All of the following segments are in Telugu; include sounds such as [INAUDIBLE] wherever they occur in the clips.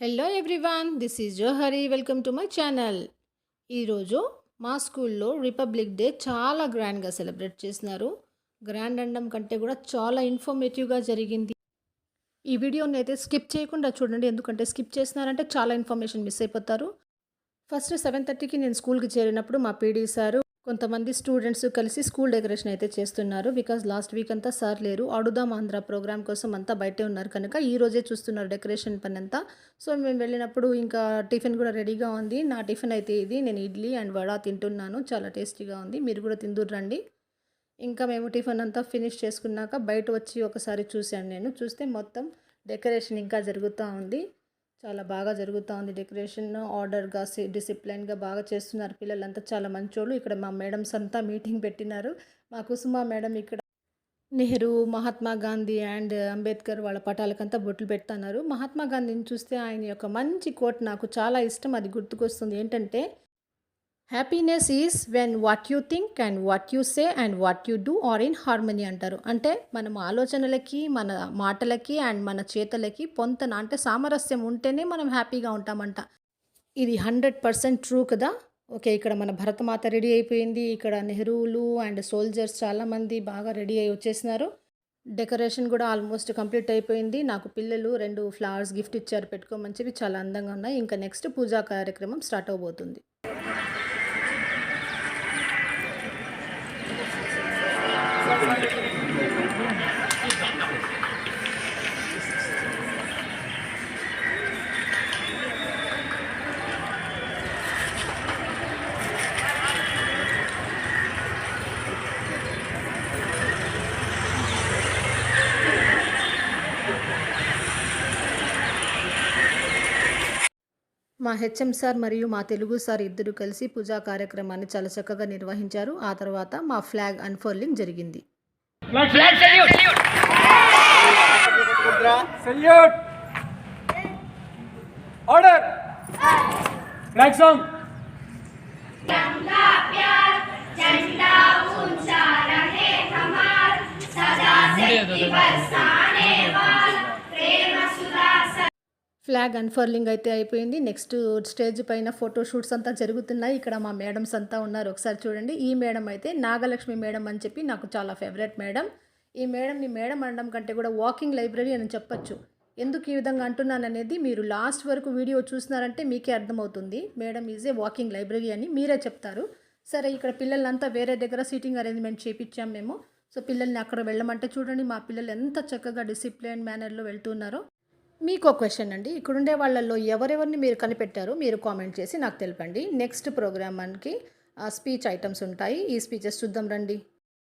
Hello everyone this is Johari welcome to my channel ఈరోజు మా స్కూల్లో రిపబ్లిక్ డే చాలా గ్రాండ్గా సెలబ్రేట్ చేసినారు. గ్రాండ్ అండం కంటే కూడా చాలా ఇన్ఫర్మేటివ్గా జరిగింది. ఈ వీడియోని అయితే స్కిప్ చేయకుండా చూడండి. ఎందుకంటే స్కిప్ చేసినారంటే చాలా ఇన్ఫర్మేషన్ మిస్ అయిపోతారు. ఫస్ట్ సెవెన్ థర్టీకి నేను స్కూల్కి చేరినప్పుడు మా పీడీ సారు కొంతమంది స్టూడెంట్స్ కలిసి స్కూల్ డెకరేషన్ అయితే చేస్తున్నారు. బికాజ్ లాస్ట్ వీక్ అంతా సార్ లేరు. అడుదాం ఆంధ్ర ప్రోగ్రామ్ కోసం అంతా బయటే ఉన్నారు. కనుక ఈ రోజే చూస్తున్నారు డెకరేషన్ పని అంతా సో మేము వెళ్ళినప్పుడు ఇంకా టిఫిన్ కూడా రెడీగా ఉంది. నా టిఫిన్ అయితే ఇది. నేను ఇడ్లీ అండ్ వడ తింటున్నాను. చాలా టేస్టీగా ఉంది. మీరు కూడా తిందురు రండి. ఇంకా మేము టిఫిన్ అంతా ఫినిష్ చేసుకున్నాక బయట వచ్చి ఒకసారి చూశాను నేను. చూస్తే మొత్తం డెకరేషన్ ఇంకా జరుగుతూ ఉంది. చాలా బాగా జరుగుతూ ఉంది డెకరేషన్. ఆర్డర్గా డిసిప్లైన్గా బాగా చేస్తున్నారు పిల్లలంతా. చాలా మంచోళ్ళు. ఇక్కడ మా మేడమ్స్ అంతా మీటింగ్ పెట్టినారు. మా కుసుమ మేడం ఇక్కడ నెహ్రూ మహాత్మా గాంధీ అండ్ అంబేద్కర్ వాళ్ళ పటాలకంతా బొట్లు పెడుతున్నారు. మహాత్మా గాంధీని చూస్తే ఆయన యొక్క మంచి కోట్ నాకు చాలా ఇష్టం. అది గుర్తుకొస్తుంది. ఏంటంటే happiness is when what you think and what you say and what you do are in harmony అంటారు. అంటే మనం ఆలోచనలకి మన మాటలకి అండ్ మన చేతలకి పొంతన అంటే సామరస్యం ఉంటేనే మనం హ్యాపీగా ఉంటామంట. ఇది హండ్రెడ్ పర్సెంట్ ట్రూ కదా? ఓకే ఇక్కడ మన భరతమాత రెడీ అయిపోయింది. ఇక్కడ నెహ్రూలు అండ్ సోల్జర్స్ చాలామంది బాగా రెడీ అయి వచ్చేసినారు. డెకరేషన్ కూడా ఆల్మోస్ట్ కంప్లీట్ అయిపోయింది. నాకు పిల్లలు రెండు ఫ్లవర్స్ గిఫ్ట్ ఇచ్చారు పెట్టుకోమని చెప్పి చాలా అందంగా ఉన్నాయి. ఇంకా నెక్స్ట్ పూజా కార్యక్రమం స్టార్ట్ అవబోతుంది. మా హెచ్ఎం సార్ మరియు మా తెలుగు సార్ ఇద్దరు కలిసి పూజా కార్యక్రమాన్ని చాలా చక్కగా నిర్వహించారు. ఆ తర్వాత మా ఫ్లాగ్ అన్ఫోల్డింగ్ జరిగింది. Salute! ఫ్లాగ్ అన్ఫర్లింగ్ అయితే అయిపోయింది. నెక్స్ట్ స్టేజ్ పైన ఫోటోషూట్స్ అంతా జరుగుతున్నాయి. ఇక్కడ మా మేడమ్స్ అంతా ఉన్నారు. ఒకసారి చూడండి. ఈ మేడం అయితే నాగలక్ష్మి మేడం అని చెప్పి నాకు చాలా ఫేవరెట్ మేడం. ఈ మేడంని మేడం అనడం కంటే కూడా వాకింగ్ లైబ్రరీ అని చెప్పొచ్చు. ఎందుకు ఈ విధంగా అంటున్నాను అనేది మీరు లాస్ట్ వరకు వీడియో చూసినారంటే మీకే అర్థమవుతుంది. Madam is a walking library అని మీరే చెప్తారు. సరే ఇక్కడ పిల్లలంతా వేరే దగ్గర సీటింగ్ అరేంజ్మెంట్ చేయించాం మేము. సో పిల్లల్ని అక్కడ వెళ్ళమంటే చూడండి. మా పిల్లలు ఎంత చక్కగా డిసిప్లిన్ మేనర్లో వెళ్తున్నారో. మీకు ఒక క్వశ్చన్ అండి. ఇక్కడ ఉండే వాళ్ళల్లో ఎవరెవరిని మీరు కనిపెట్టారో మీరు కామెంట్ చేసి నాకు తెలపండి. నెక్స్ట్ ప్రోగ్రామ్ మనకి స్పీచ్ ఐటమ్స్ ఉంటాయి. ఈ స్పీచెస్ చూద్దాం రండి.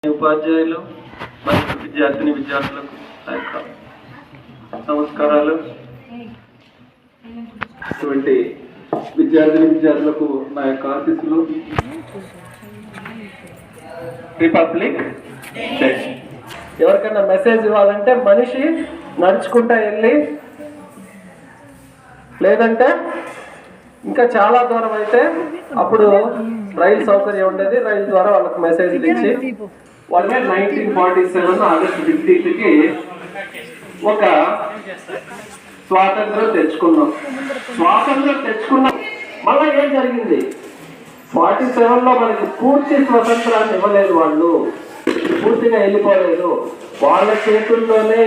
ఉపాధ్యాయులు మరియు విద్యార్థిని విద్యార్థులకు నమస్కారాలు. ఇటువంటి విద్యార్థిని విద్యార్థులకు నా యొక్క ఆశీస్సులు. రిపబ్లిక్ డే ఎవరికైనా మెసేజ్ ఇవ్వాలంటే మనిషి నడుచుకుంటా వెళ్ళి లేదంటే ఇంకా చాలా దూరం అయితే అప్పుడు రైలు సౌకర్యం ఉండేది. రైలు ద్వారా వాళ్ళకి మెసేజ్లు ఇచ్చి వాళ్ళే నైన్టీన్ ఫార్టీ సెవెన్ ఆగస్ట్ ఫిఫ్టీన్త్కి ఒక స్వాతంత్రం తెచ్చుకున్నాం. స్వాతంత్రం తెచ్చుకున్నాం మళ్ళీ ఏం జరిగింది? ఫార్టీ సెవెన్లో మనకి పూర్తి స్వతంత్రాన్ని ఇవ్వలేదు వాళ్ళు. పూర్తిగా వెళ్ళిపోలేదు. వాళ్ళ చేతుల్లోనే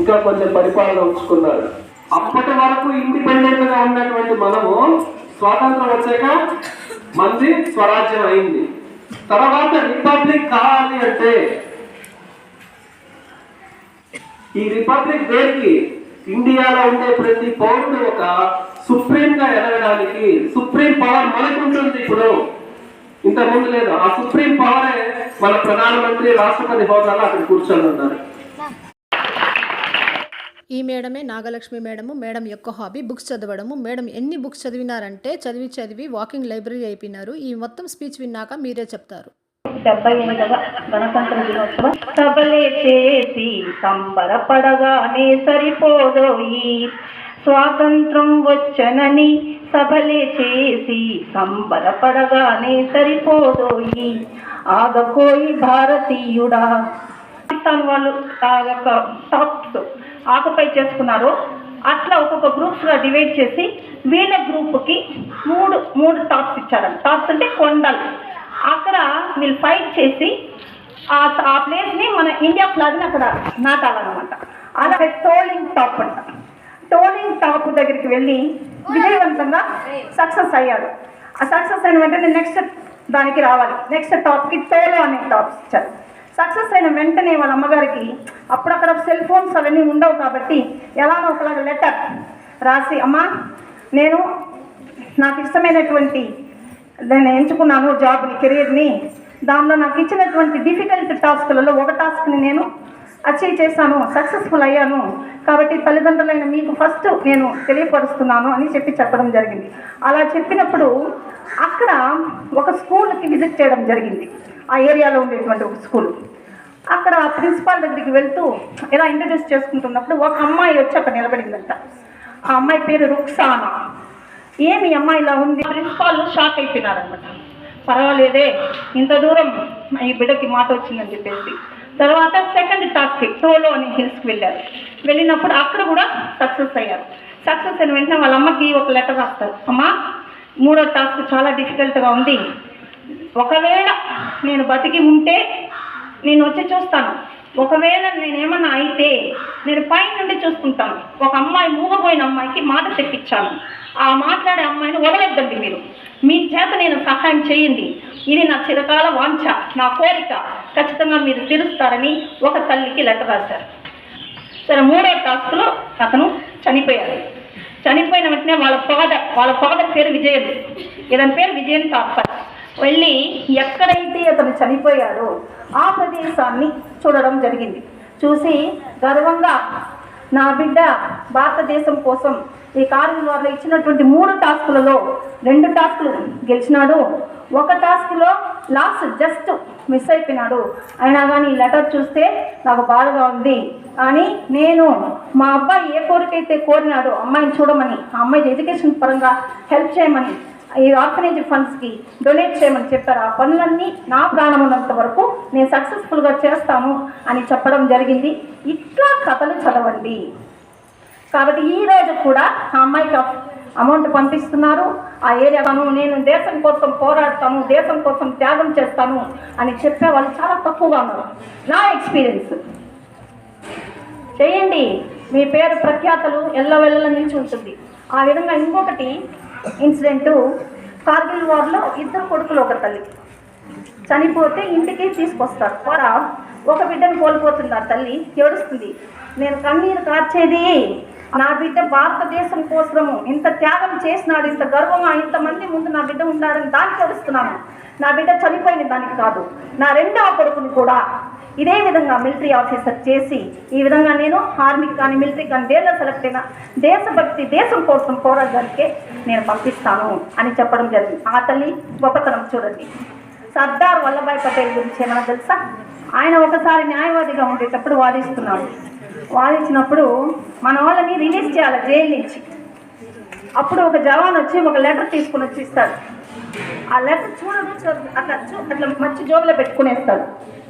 ఇంకా కొంచెం పరిపాలన ఉంచుకున్నారు. అప్పటి వరకు ఇండిపెండెంట్గా ఉన్నటువంటి మనము స్వాతంత్రం వచ్చాక మంది స్వరాజ్యం అయింది. తర్వాత రిపబ్లిక్ కావాలి అంటే ఈ రిపబ్లిక్ దేనికి? ఇండియాలో ఉండే ప్రతి పౌరుడు ఒక సుప్రీం గా ఎదగడానికి. సుప్రీం పవర్ మనకు ఉంటుంది ఇప్పుడు. ఇంతకుముందు ముందు లేదు. ఆ సుప్రీం పవరే మన ప్రధానమంత్రి రాష్ట్రపతి హోదాలో అక్కడ కూర్చొని ఉన్నారు ఈ మేడమే నాగలక్ష్మి మేడము మేడం యొక్క హాబీ బుక్స్ చదవడము. మేడం ఎన్ని బుక్స్ చదివినారంటే చదివి చదివి వాకింగ్ లైబ్రరీ అయిపోయినారు. ఈ మొత్తం స్పీచ్ విన్నాక మీరే చెప్తారు. డెబ్బై ఎనిమిదవ గణతంత్ర దినోత్సవం సభలే చేసి సంబరపడగానే సరిపోదోయి స్వాతంత్రం వచ్చనని సభలే చేసి సంబరపడగానే సరిపోదోయి ఆగకోయి భారతీయుడా. పాకిస్తాన్ వాళ్ళు టాప్స్ ఆకుపై చేసుకున్నారు. అట్లా ఒక్కొక్క గ్రూప్స్గా డివైడ్ చేసి వీళ్ళ గ్రూప్కి మూడు మూడు టాప్స్ ఇచ్చారు. టాప్స్ అంటే కొండలు. అక్కడ వీళ్ళు ఫైట్ చేసి ఆ ఆ ప్లేస్ని మన ఇండియా ఫ్లాగ్ని అక్కడ నాటాలన్నమాట. అలాగే టోలింగ్ టాప్ అంట. టోలింగ్ టాప్ దగ్గరికి వెళ్ళి విజయవంతంగా సక్సెస్ అయ్యాడు ఆ సక్సెస్ అయిన వెంటనే నెక్స్ట్ దానికి రావాలి. నెక్స్ట్ టాప్కి టోలో అనే టాప్స్ ఇచ్చారు. సక్సెస్ అయిన వెంటనే వాళ్ళ అమ్మగారికి అప్పుడక్కడ సెల్ ఫోన్స్ అవన్నీ ఉండవు కాబట్టి ఎలానో ఒకలాగా లెటర్ రాసి అమ్మా నేను నాకు ఇష్టమైనటువంటి నేను ఎంచుకున్నాను జాబ్ని కెరీర్ని దానిలో నాకు ఇచ్చినటువంటి డిఫికల్ట్ టాస్క్లలో ఒక టాస్క్ని నేను అచీవ్ చేశాను సక్సెస్ఫుల్ అయ్యాను. కాబట్టి తల్లిదండ్రులైన మీకు ఫస్ట్ నేను తెలియపరుస్తున్నాను అని చెప్పి చెప్పడం జరిగింది. అలా చెప్పినప్పుడు అక్కడ ఒక స్కూల్కి విజిట్ చేయడం జరిగింది. ఆ ఏరియాలో ఉండేటువంటి ఒక స్కూల్. అక్కడ ప్రిన్సిపాల్ దగ్గరికి వెళ్తూ ఇలా ఇంట్రడ్యూస్ చేసుకుంటున్నప్పుడు ఒక అమ్మాయి వచ్చి అక్కడ నిలబడిందంట. ఆ అమ్మాయి పేరు రుక్సానా. ఏమి అమ్మాయి ఇలా ఉంది? ప్రిన్సిపాల్ షాక్ అయిపోయినారనమాట పర్వాలేదే ఇంత దూరం ఈ బిడ్డకి మాట వచ్చిందని చెప్పేసి. తర్వాత సెకండ్ టాస్క్ టోలో అని హిల్స్కి వెళ్ళారు. వెళ్ళినప్పుడు అక్కడ కూడా సక్సెస్ అయ్యారు. సక్సెస్ అయిన వెంటనే వాళ్ళ అమ్మకి ఒక లెటర్ రాస్తారు. అమ్మ మూడో టాస్క్ చాలా డిఫికల్ట్గా ఉంది. ఒకవేళ నేను బతికి ఉంటే నేను వచ్చి చూస్తాను. ఒకవేళ నేనేమన్నా అయితే నేను పై నుండి చూసుకుంటాను. ఒక అమ్మాయి మూగపోయిన అమ్మాయికి మాట తెప్పించాను. ఆ మాట్లాడే అమ్మాయిని వదలొద్దండి మీరు. మీ చేత నేను సహాయం చేయండి. ఇది నా చిరకాల వాంఛ నా కోరిక. ఖచ్చితంగా మీరు తెలుస్తారని ఒక తల్లికి లెటర్ రాశారు. సరే మూడో టాస్క్లో అతను చనిపోయాడు. చనిపోయిన వెంటనే వాళ్ళ ఫాదర్ వాళ్ళ ఫాదర్ పేరు విజయన్. ఇతని పేరు విజయన్ తాపర్. వెళ్ళి ఎక్కడైతే అతను చనిపోయాడో ఆ ప్రదేశాన్ని చూడడం జరిగింది. చూసి గర్వంగా నా బిడ్డ భారతదేశం కోసం ఈ కార్యక్రమంలో ఇచ్చినటువంటి మూడు టాస్కులలో రెండు టాస్కులు గెలిచినాడు. ఒక టాస్క్లో లాస్ట్ జస్ట్ మిస్ అయిపోయినాడు. అయినా కానీ ఈ లెటర్ చూస్తే నాకు బాధగా ఉంది. కానీ నేను మా అబ్బాయి ఏ కోరికైతే కోరినాడో అమ్మాయిని చూడమని ఆ అమ్మాయి ఎడ్యుకేషన్ పరంగా హెల్ప్ చేయమని ఈ ఆర్ఫనేజ్ ఫండ్స్కి డొనేట్ చేయమని చెప్పారు. ఆ పనులన్నీ నా ప్రాణం ఉన్నంత వరకు నేను సక్సెస్ఫుల్గా చేస్తాను అని చెప్పడం జరిగింది. ఇట్లా కథలు చదవండి. కాబట్టి ఈ రోజు కూడా ఆ అమ్మాయికి అమౌంట్ పంపిస్తున్నారు. ఆ ఏరియాను నేను దేశం కోసం పోరాడతాను దేశం కోసం త్యాగం చేస్తాను అని చెప్పే వాళ్ళు చాలా తక్కువగా ఉన్నారు. నా ఎక్స్పీరియన్స్. చేయండి. మీ పేరు ప్రఖ్యాతలు ఎల్లవెల్ల నిలిచి ఉంటుంది. ఆ విధంగా ఇంకొకటి ఇన్సిడెంటు కార్గిల్ వార్లో ఇద్దరు కొడుకులు ఒక తల్లి. చనిపోతే ఇంటికి తీసుకొస్తారు. కూడా ఒక బిడ్డను కోల్పోతుంది ఆ తల్లి ఏడుస్తుంది. నేను కన్నీరు కార్చేది నా బిడ్డ భారతదేశం కోసము ఇంత త్యాగం చేసినాడు ఇంత గర్వంగా ఇంతమంది ముందు నా బిడ్డ ఉన్నాడని దానికి ఏడుస్తున్నాను. నా బిడ్డ చనిపోయిన దానికి కాదు నా రెండవ కొడుకుని కూడా ఇదే విధంగా మిలిటరీ ఆఫీసర్ చేసి ఈ విధంగా నేను ఆర్మీకి కానీ మిలిటరీ కానీ దేనిలో సెలెక్ట్ అయినా దేశభక్తి దేశం కోసం పోరాడడానికే నేను పంపిస్తాను అని చెప్పడం జరిగింది. ఆ తల్లి గొప్పతనం చూడండి. సర్దార్ వల్లభాయ్ పటేల్ గురించి ఏమైనా తెలుసా? ఆయన ఒకసారి న్యాయవాదిగా ఉండేటప్పుడు వాదిస్తున్నాడు. వాదించినప్పుడు మన వాళ్ళని రిలీజ్ చేయాలి జైలు నుంచి. అప్పుడు ఒక జవాన్ వచ్చి ఒక లెటర్ తీసుకుని వచ్చి ఇస్తాడు. ఆ లెటర్ చూడదు చూ- అట్లా అట్లా మంచి జోబులో పెట్టుకునేస్తాడు.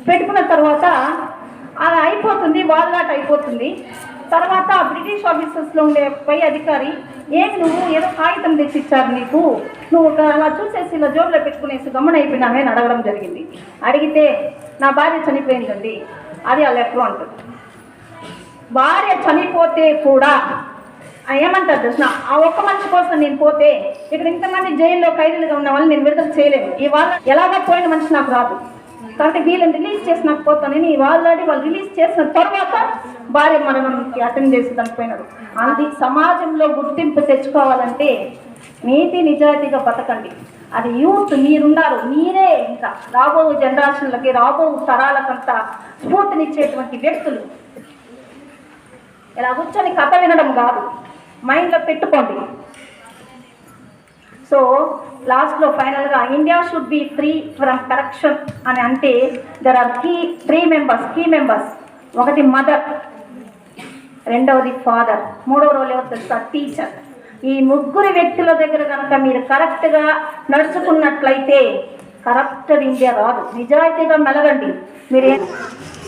పెట్టుకున్న తర్వాత అలా అయిపోతుంది వాల్లాట్ అయిపోతుంది. తర్వాత బ్రిటిష్ ఆఫీసర్స్లో ఉండే పై అధికారి ఏమి నువ్వు? ఏదో కాగితం తెచ్చి ఇచ్చారు నీకు. నువ్వు ఒక అలా చూసేసి ఇలా జోబులో పెట్టుకునేసి గమనైపోయినామే అని అడగడం జరిగింది. అడిగితే నా భార్య చనిపోయిందండి. అది ఆ లెటర్ అంటుంది. భార్య చనిపోతే కూడా ఏమంటారు కృష్ణ ఆ ఒక్క మనిషి కోసం నేను పోతే ఇక్కడ ఇంతమంది జైల్లో ఖైదీలుగా ఉన్న వాళ్ళని నేను విడుదల చేయలేను. వాళ్ళ ఎలాగో పోయిన మనిషి నాకు రాదు. కాబట్టి వీళ్ళని రిలీజ్ చేసి నాకు పోతానని ఆల్రెడీ వాళ్ళు రిలీజ్ చేసిన తర్వాత భార్య మరణంకి అటెండ్ చేసి చనిపోయినారు అది సమాజంలో గుర్తింపు తెచ్చుకోవాలంటే నీతి నిజాయితీగా బతకండి. అది యూత్ మీరున్నారు మీరే ఇంకా రాబో జనరేషన్లకి రాబో తరాలకంతా స్ఫూర్తినిచ్చేటువంటి వ్యక్తులు. ఇలా కూర్చొని కథ వినడం కాదు. మైండ్లో పెట్టుకోండి. సో లాస్ట్లో ఫైనల్గా India should be free from corruption అని అంటే there are key three members key members ఒకటి మదర్ రెండవది ఫాదర్ మూడవ రోజు ఎవరు తెలుసా? టీచర్ ఈ ముగ్గురు వ్యక్తుల దగ్గర కనుక మీరు కరెక్ట్గా నడుచుకున్నట్లయితే కరెక్ట్ ఇండియా రాదు నిజాయితీగా మెలగండి. మీరు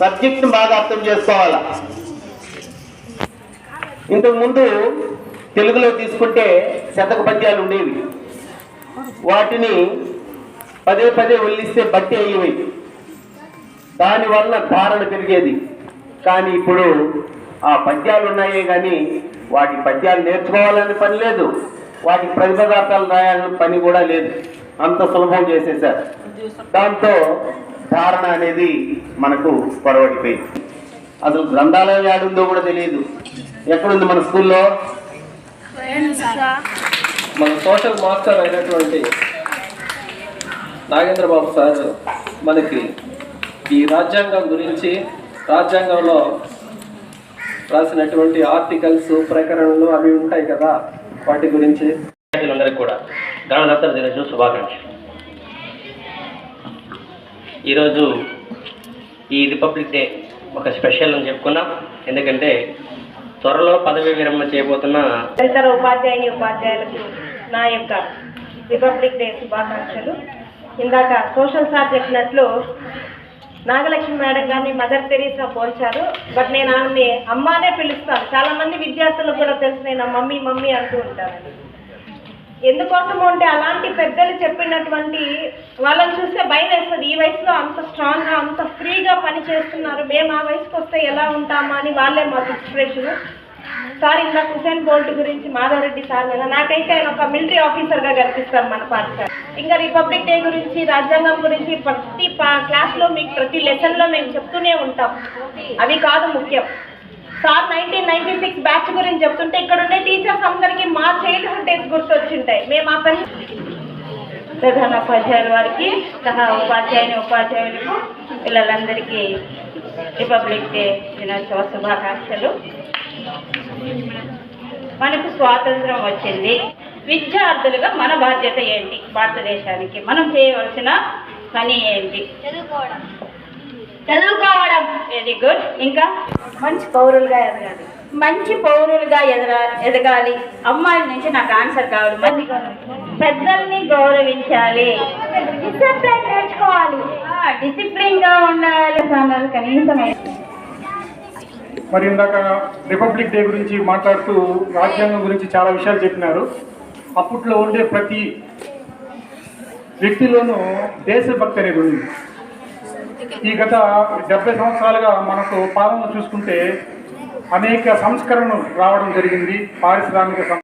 సబ్జెక్ట్ బాగా అర్థం చేసుకోవాలా? ఇంతకుముందు తెలుగులో తీసుకుంటే శతక పద్యాలు ఉండేవి. వాటిని పదే పదే వల్లిస్తే బట్టి అయ్యేవి. దానివల్ల ధారణ పెరిగేది. కానీ ఇప్పుడు ఆ పద్యాలు ఉన్నాయే కానీ వాటి పద్యాలు నేర్చుకోవాలని పని లేదు. వాటి ప్రతిపదార్థాలు రాయాలని పని కూడా లేదు. అంత సులభం చేసేసారు దాంతో ధారణ అనేది మనకు పొరవడిపోయింది. అసలు గ్రంథాలయం ఏడుందో కూడా తెలియదు. ఎక్కడుంది మన స్కూల్లో? మన సోషల్ మాస్టర్ అయినటువంటి నాగేంద్ర బాబు సార్ మనకి ఈ రాజ్యాంగం గురించి రాజ్యాంగంలో రాసినటువంటి ఆర్టికల్స్ ప్రకరణలు అవి ఉంటాయి కదా వాటి గురించి. విద్యార్థులందరికీ కూడా గణతంత్ర దినోత్సవ శుభాకాంక్షలు. ఈరోజు ఈ రిపబ్లిక్ డే ఒక స్పెషల్ అని చెప్పుకున్నాం. ఎందుకంటే త్వరలో పదవి విరమణ చేయబోతున్న ఇతర ఉపాధ్యాయుని ఉపాధ్యాయులకు నా యొక్క రిపబ్లిక్ డే శుభాకాంక్షలు. ఇందాక సోషల్ సార్ చెప్పినట్లు నాగలక్ష్మి మేడం గారిని మదర్ తెరీసా పోల్చారు. బట్ నేను ఆమెని అమ్మానే పిలుస్తాను. చాలా మంది విద్యార్థులకు కూడా తెలుసు నేను మమ్మీ మమ్మీ అంటూ ఉంటాను. ఎందుకోసం అంటే అలాంటి పెద్దలు చెప్పినటువంటి వాళ్ళని చూస్తే భయం వేస్తుంది. ఈ వయసులో అంత స్ట్రాంగ్గా అంత ఫ్రీగా పని చేస్తున్నారు. మేము ఆ వయసుకు వస్తే ఎలా ఉంటామా అని వాళ్ళే మాకు ఇన్స్పిరేషన్ సార్ ఇంకా హుసేన్ బోల్ట్ గురించి మాధవరెడ్డి సార్ కదా నాకైతే ఆయన ఒక మిలిటరీ ఆఫీసర్గా కనిపిస్తారు మన పాఠశాల ఇంకా రిపబ్లిక్ డే గురించి రాజ్యాంగం గురించి ప్రతి క్లాస్లో మీకు ప్రతి లెసన్లో మేము చెప్తూనే ఉంటాం. అవి కాదు ముఖ్యం. Sir nineteen ninety six batch గురించి చెప్తుంటే ఇక్కడ ఉండే టీచర్స్ అందరికీ మా చైల్డ్హుడ్ డేస్ గుర్తొచ్చింటాయి. మేము ఆ పని ప్రధాన ఉపాధ్యాయుల వారికి సహా ఉపాధ్యాయుని ఉపాధ్యాయులకు పిల్లలందరికీ రిపబ్లిక్ డే దినోత్సవ శుభాకాంక్షలు. మనకు స్వాతంత్రం వచ్చింది. విద్యార్థులుగా మన బాధ్యత ఏంటి? భారతదేశానికి మనం చేయవలసిన పని ఏంటి? చదువుకోవడం. చదువుకోవడం. వెరీ గుడ్ ఇంకా? మంచి పౌరులుగా ఎదగాలి. మంచి పౌరులుగా ఎదగా ఎదగాలి. అమ్మాయిల నుంచి నాకు ఆన్సర్ కావాలి. మంచి పెద్దల్ని గౌరవించాలి. డిసిప్లిన్ నేర్చుకోవాలి. డిసిప్లిన్గా ఉండాలి. అన్నారు కనీసం మరి ఇందాక రిపబ్లిక్ డే గురించి మాట్లాడుతూ రాజ్యాంగం గురించి చాలా విషయాలు చెప్పినారు. అప్పట్లో ఉండే ప్రతి వ్యక్తిలోనూ దేశభక్తి అనేది ఉంది. ఈ గత డెబ్బై సంవత్సరాలుగా మనకు పాలన చూసుకుంటే అనేక సంస్కరణలు రావడం జరిగింది పారిశ్రామిక సం-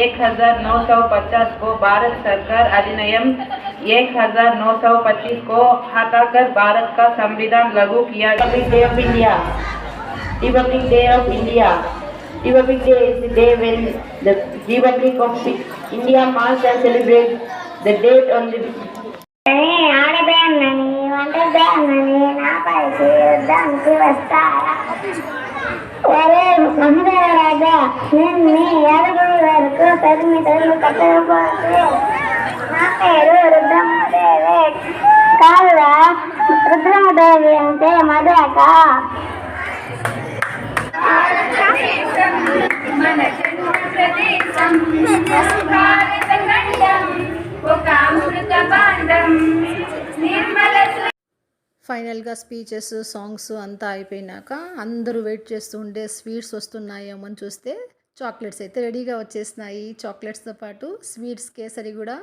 एक हजार नौ सौ पचास को भारत सरकार अधिनियम एक हजार नौ सौ पच्चीस को हटाकर भारत का संविधान लागू किया republic day of India republic day of India republic day is the day when the republic of India marks and celebrate the date on the ఆడదాన్నని వంటదాన్నని యుద్ధానికి వస్తారా ఒరే మహదేవరాజా నేను మీ ఏడుగురు వరకు పరిమితులు కట్టకపోతే నా పేరు రుద్రమదేవి కాదురా రుద్రమదేవి అంటే మధురక. మన జన్మ ప్రదేశం ఫైనల్గా స్పీచెస్ సాంగ్స్ అంతా అయిపోయినాక అందరూ వెయిట్ చేస్తూ ఉండే స్వీట్స్ వస్తున్నాయేమో అని చూస్తే చాక్లెట్స్ అయితే రెడీగా వచ్చేసినాయి. చాక్లెట్స్తో పాటు స్వీట్స్ కేసరి కూడా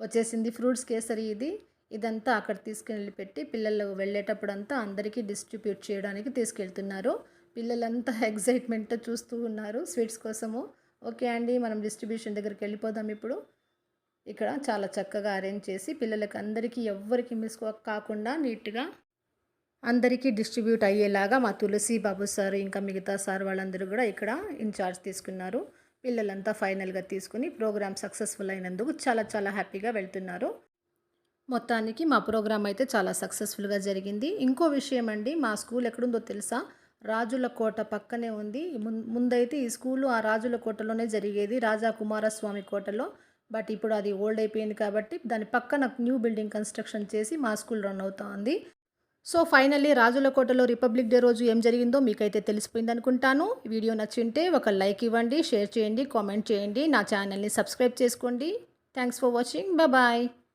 వచ్చేసింది. ఫ్రూట్స్ కేసరి ఇది. ఇదంతా అక్కడ తీసుకెళ్ళి పెట్టి పిల్లలు వెళ్ళేటప్పుడు అంతా అందరికీ డిస్ట్రిబ్యూట్ చేయడానికి తీసుకెళ్తున్నారు. పిల్లలంతా [LAUGHS] ఎగ్జైట్మెంట్తో చూస్తూ ఉన్నారు స్వీట్స్ కోసము. ఓకే అండి మనం డిస్ట్రిబ్యూషన్ దగ్గరికి వెళ్ళిపోదాం ఇప్పుడు. ఇక్కడ చాలా చక్కగా అరేంజ్ చేసి పిల్లలకి అందరికీ ఎవ్వరికి మిస్ కాకుండా నీట్గా అందరికీ డిస్ట్రిబ్యూట్ అయ్యేలాగా మా తులసి బాబు సార్ ఇంకా మిగతా సార్ వాళ్ళందరూ కూడా ఇక్కడ ఇన్ఛార్జ్ తీసుకున్నారు. పిల్లలంతా ఫైనల్గా తీసుకుని ప్రోగ్రామ్ సక్సెస్ఫుల్ అయినందుకు చాలా చాలా హ్యాపీగా వెళ్తున్నారు. మొత్తానికి మా ప్రోగ్రామ్ అయితే చాలా సక్సెస్ఫుల్గా జరిగింది. ఇంకో విషయం అండి మా స్కూల్ ఎక్కడుందో తెలుసా? రాజుల కోట పక్కనే ఉంది. ముందైతే ఈ స్కూలు ఆ రాజుల కోటలోనే జరిగేది. రాజా కుమారస్వామి కోటలో. బట్ ఇప్పుడు అది ఓల్డ్ అయిపోయింది కాబట్టి దాని పక్కన న్యూ బిల్డింగ్ కన్స్ట్రక్షన్ చేసి మా స్కూల్ రన్ అవుతోంది. సో ఫైనల్లీ రాజుల కోటలో రిపబ్లిక్ డే రోజు ఏం జరిగిందో మీకైతే తెలిసిపోయింది అనుకుంటాను. వీడియో నచ్చింటే ఒక లైక్ ఇవ్వండి షేర్ చేయండి కామెంట్ చేయండి. నా ఛానల్ని సబ్స్క్రైబ్ చేసుకోండి. Thanks for watching. బాయ్.